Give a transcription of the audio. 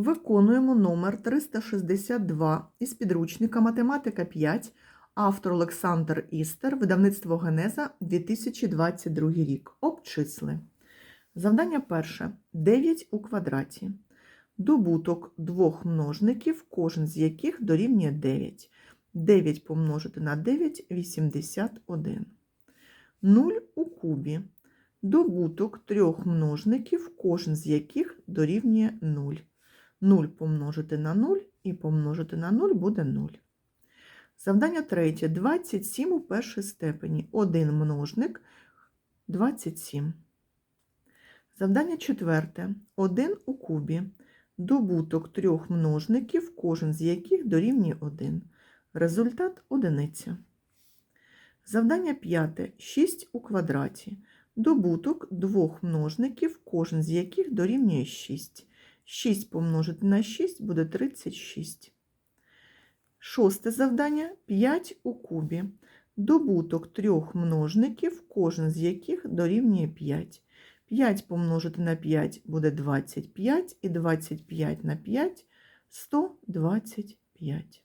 Виконуємо номер 362 із підручника Математика 5, автор Олександр Істер, видавництво Генеза 2022 рік. Обчисли. Завдання перше. 9 у квадраті. Добуток двох множників, кожен з яких дорівнює 9. 9 помножити на 9 – 81. 0 у кубі. Добуток трьох множників, кожен з яких дорівнює 0. 0 помножити на 0 і помножити на 0 буде 0. Завдання третє. 27 у першій степені. Один множник 27. Завдання четверте. 1 у кубі. Добуток трьох множників, кожен з яких дорівнює 1. Результат одиниця. Завдання п'яте. 6 у квадраті. Добуток двох множників, кожен з яких дорівнює 6. 6 помножити на 6 буде 36. Шосте завдання 5 у кубі. Добуток трьох множників, кожен з яких дорівнює 5. 5 помножити на 5 буде 25, і 25 на 5 – 125.